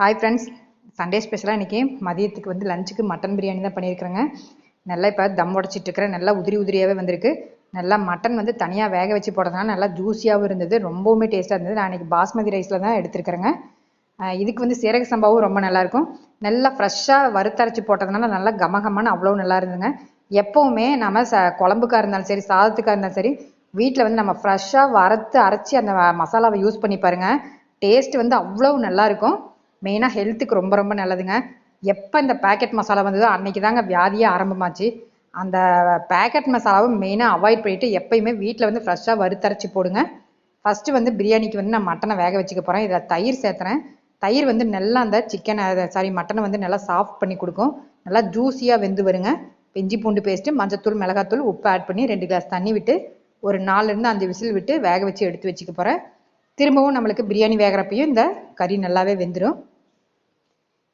Hi friends Sunday ஸ்பெஷலாக இன்றைக்கி மதியத்துக்கு வந்து லஞ்சுக்கு மட்டன் பிரியாணி தான் பண்ணியிருக்கிறேங்க. நல்லா இப்போ தம் உடச்சிட்டு இருக்கிறேன் நல்லா உதிரி உதிரியாகவே வந்திருக்கு. நல்லா மட்டன் வந்து தனியாக வேக வச்சு போடுறதுனால நல்லா ஜூஸியாகவும் இருந்தது. ரொம்பவுமே டேஸ்ட்டாக இருந்தது. நான் இன்றைக்கி பாஸ்மதி ரைஸில் தான் எடுத்துருக்கிறேங்க. இதுக்கு வந்து சீரக சம்பாவும் ரொம்ப நல்லாயிருக்கும் நல்லா ஃப்ரெஷ்ஷாக வறுத்தரைச்சி போட்டதுனால நல்லா கமகமான அவ்வளோ நல்லா இருந்ததுங்க. எப்போவுமே நம்ம ச குழம்புக்கா இருந்தாலும் சரி சாதத்துக்காக இருந்தாலும் சரி வீட்டில் வந்து நம்ம ஃப்ரெஷ்ஷாக வறுத்து அரைச்சி அந்த மசாலாவை யூஸ் பண்ணி பாருங்கள் டேஸ்ட் வந்து அவ்வளோ நல்லாயிருக்கும் மெயினாக ஹெல்த்துக்கு ரொம்ப ரொம்ப நல்லதுங்க. எப்போ இந்த பேக்கெட் மசாலா வந்ததோ அன்னைக்கு தாங்க வியாதியே ஆரம்பமாச்சு. அந்த பேக்கெட் மசாலாவை மெயினாக அவாய்ட் பண்ணிவிட்டு எப்பயுமே வீட்டில் வந்து ஃப்ரெஷ்ஷாக வறுத்தரைச்சி போடுங்க. ஃபஸ்ட்டு வந்து பிரியாணிக்கு வந்து நான் மட்டனை வேக வச்சுக்க போகிறேன் இதில் தயிர் சேர்த்துறேன். தயிர் வந்து நல்லா அந்த சிக்கனை சாரி மட்டனை வந்து நல்லா சாஃப்ட் பண்ணி கொடுக்கும். நல்லா ஜூஸியாக வெந்து வருங்க. இஞ்சி பூண்டு பேஸ்ட்டு மஞ்சத்தூள் மிளகாத்தூள் உப்பு ஆட் பண்ணி ரெண்டு கிளாஸ் தண்ணி விட்டு ஒரு நாலுலேருந்து அஞ்சு விசில் விட்டு வேக வச்சு எடுத்து வச்சுக்க போகிறேன் திரும்பவும் நம்மளுக்கு பிரியாணி வேகிறப்பையும் இந்த கறி நல்லாவே வெந்துடும்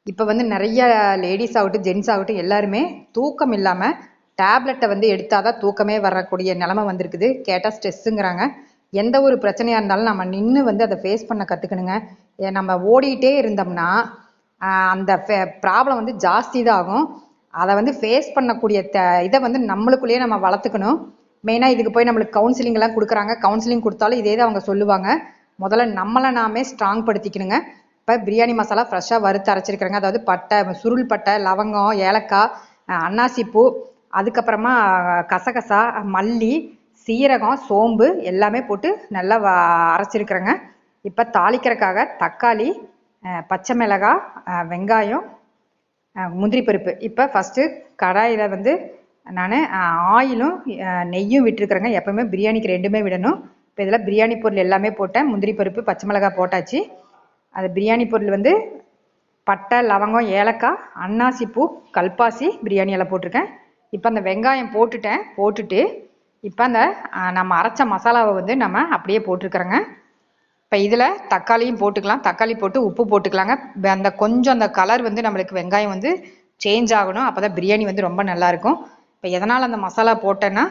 இப்போ வந்து நிறைய லேடிஸ் ஆகட்டும் ஜென்ஸ் ஆகட்டும் எல்லாருமே தூக்கம் இல்லாமல் டேப்லெட்டை வந்து எடுத்தால் தான் தூக்கமே வரக்கூடிய நிலமை வந்திருக்குது. கேட்டால் ஸ்ட்ரெஸ்ஸுங்கிறாங்க எந்த ஒரு பிரச்சனையாக இருந்தாலும் நம்ம நின்று வந்து அதை ஃபேஸ் பண்ண கற்றுக்கணுங்க நம்ம ஓடிட்டே இருந்தோம்னா அந்த அந்த ப்ராப்ளம் வந்து ஜாஸ்தி தான் ஆகும். அதை வந்து ஃபேஸ் பண்ணக்கூடிய த இதை வந்து நம்மளுக்குள்ளேயே நம்ம வளர்த்துக்கணும். மெயினாக இதுக்கு போய் நம்மளுக்கு கவுன்சிலிங்லாம் கொடுக்குறாங்க. கவுன்சிலிங் கொடுத்தாலும் இதே தான் அவங்க சொல்லுவாங்க. முதல்ல நம்மளை நாமே ஸ்ட்ராங் படுத்திக்கணுங்க. இப்போ பிரியாணி மசாலா ஃப்ரெஷ்ஷாக வறுத்து அரைச்சிருக்கிறேங்க. அதாவது பட்டை சுருள் பட்டை லவங்கம் ஏலக்காய் அன்னாசிப்பூ அதுக்கப்புறமா கசகசா மல்லி சீரகம் சோம்பு எல்லாமே போட்டு நல்லா அரைச்சிருக்கிறேங்க. இப்போ தாளிக்கிறதுக்காக தக்காளி பச்சை மிளகாய் வெங்காயம் முந்திரி பருப்பு. இப்போ ஃபஸ்ட்டு கடாயில் வந்து நான் ஆயிலும் நெய்யும் விட்டுருக்குறேங்க. எப்பவுமே பிரியாணிக்கு ரெண்டுமே விடணும். இப்போ இதில் பிரியாணி பொருள் எல்லாமே போட்டேன். முந்திரி பருப்பு பச்சை மிளகாய் போட்டாச்சு. அந்த பிரியாணி பொருள் வந்து பட்டை லவங்கம் ஏலக்காய் அன்னாசிப்பூ கல்பாசி பிரியாணி எல்லாம் போட்டிருக்கேன். இப்போ அந்த வெங்காயம் போட்டுட்டேன். போட்டுட்டு இப்போ அந்த நம்ம அரைச்ச மசாலாவை வந்து நம்ம அப்படியே போட்டிருக்கிறோங்க. இப்போ இதில் தக்காளியும் போட்டுக்கலாம். தக்காளி போட்டு உப்பு போட்டுக்கலாங்க. அந்த கொஞ்சம் அந்த கலர் வந்து நம்மளுக்கு வெங்காயம் வந்து சேஞ்ச் ஆகணும். அப்போ தான் பிரியாணி வந்து ரொம்ப நல்லாயிருக்கும் இப்போ எதனால் அந்த மசாலா போட்டேன்னா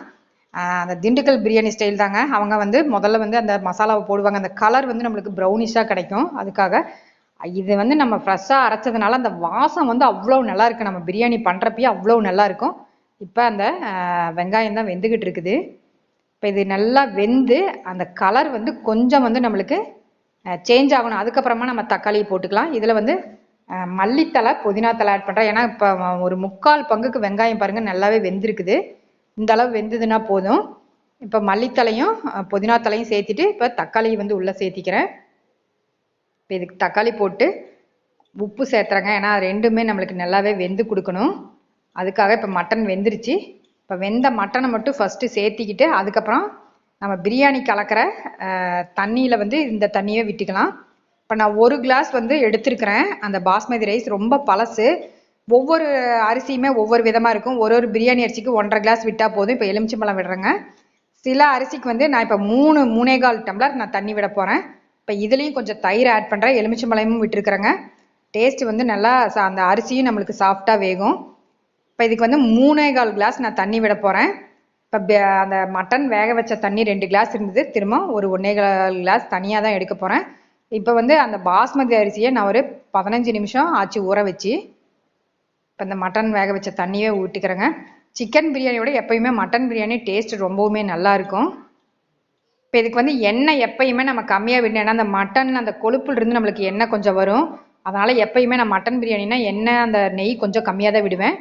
அந்த திண்டுக்கல் பிரியாணி ஸ்டைல் தாங்க. அவங்க வந்து முதல்ல வந்து அந்த மசாலாவை போடுவாங்க. அந்த கலர் வந்து நம்மளுக்கு ப்ரௌனிஷாக கிடைக்கும். அதுக்காக இது வந்து நம்ம ஃப்ரெஷ்ஷாக அரைச்சதுனால அந்த வாசம் வந்து அவ்வளோ நல்லா இருக்கு. நம்ம பிரியாணி பண்ணுறப்பயே அவ்வளோ நல்லா இருக்கும். இப்போ அந்த வெங்காயம் தான் வெந்துக்கிட்டு இருக்குது. இப்போ இது நல்லா வெந்து அந்த கலர் வந்து கொஞ்சம் வந்து நம்மளுக்கு சேஞ்ச் ஆகணும். அதுக்கப்புறமா நம்ம தக்காளி போட்டுக்கலாம். இதில் வந்து மல்லித்தலை மல்லித்தழை புதினா தழை ஆட் பண்ணுறேன் ஏன்னா இப்போ ஒரு முக்கால் பங்குக்கு வெங்காயம் பாருங்கள் நல்லாவே வெந்திருக்குது. இந்த அளவு வெந்ததுன்னா போதும். இப்போ மல்லித்தழையும் புதினா தழையும் சேர்த்திட்டு இப்போ தக்காளி வந்து உள்ளே சேர்த்திக்கிறேன். இப்போ இதுக்கு தக்காளி போட்டு உப்பு சேர்த்துறேங்க. ஏன்னா ரெண்டுமே நம்மளுக்கு நல்லாவே வெந்து கொடுக்கணும். அதுக்காக இப்போ மட்டன் வெந்துருச்சு. இப்போ வெந்த மட்டனை மட்டும் ஃபஸ்ட்டு சேர்த்திக்கிட்டு அதுக்கப்புறம் நம்ம பிரியாணி கலக்கிற தண்ணியில் வந்து இந்த தண்ணியை விட்டுக்கலாம். இப்போ நான் ஒரு கிளாஸ் வந்து எடுத்திருக்கிறேன். அந்த பாஸ்மதி ரைஸ் ரொம்ப பழசு. ஒவ்வொரு அரிசியுமே ஒவ்வொரு விதமாக இருக்கும். ஒரு ஒரு பிரியாணி அரிசிக்கு ஒன்றரை கிளாஸ் விட்டால் போதும். இப்போ எலுமிச்சம்பழம் விடுறேங்க. சில அரிசிக்கு வந்து நான் இப்போ மூணு மூணே கால் டம்ளர் நான் தண்ணி விட போகிறேன் இப்போ இதுலேயும் கொஞ்சம் தயிர் ஆட் பண்ணுறேன் எலுமிச்சம்பழமும் விட்டுருக்குறேங்க. டேஸ்ட் வந்து நல்லா அந்த அரிசியும் நம்மளுக்கு சாஃப்டாக வேகும். இப்போ இதுக்கு வந்து மூணே கால் கிளாஸ் நான் தண்ணி விட போகிறேன் இப்போ அந்த மட்டன் வேக வச்ச தண்ணி ரெண்டு கிளாஸ் இருந்தது. திரும்ப ஒரு ஒன்றே கால் கிளாஸ் தனியாக தான் எடுக்க போகிறேன் இப்போ வந்து அந்த பாஸ்மதி அரிசியை நான் ஒரு பதினஞ்சு நிமிஷம் ஆச்சு ஊற வச்சு இப்போ இந்த மட்டன் வேக வச்ச தண்ணியே ஊற்றிக்கிறேங்க சிக்கன் பிரியாணியோட எப்பயுமே மட்டன் பிரியாணி டேஸ்ட் ரொம்பவுமே நல்லா இருக்கும். இப்போ இதுக்கு வந்து எண்ணெய் எப்பயுமே நம்ம கம்மியாக விடணும். ஏன்னா அந்த மட்டன் அந்த கொழுப்புல இருந்து நம்மளுக்கு எண்ணெய் கொஞ்சம் வரும். அதனால் எப்பயுமே நான் மட்டன் பிரியாணினா எண்ணெய் அந்த நெய் கொஞ்சம் கம்மியாக தான் விடுவேன்.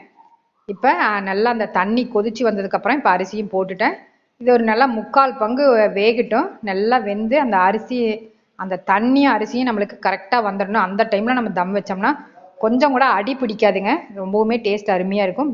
இப்போ நல்லா அந்த தண்ணி கொதிச்சு வந்ததுக்கப்புறம் இப்போ அரிசியும் போட்டுட்டேன். இது ஒரு நல்லா முக்கால் பங்கு வேகட்டும். நல்லா வெந்து அந்த அரிசி அந்த தண்ணியும் அரிசியும் நம்மளுக்கு கரெக்டாக வந்துடணும். அந்த டைமில் நம்ம தம் வச்சோம்னா கொஞ்சம் கூட அடி பிடிக்காதுங்க. ரொம்பவுமே டேஸ்ட் அருமையாக இருக்கும்.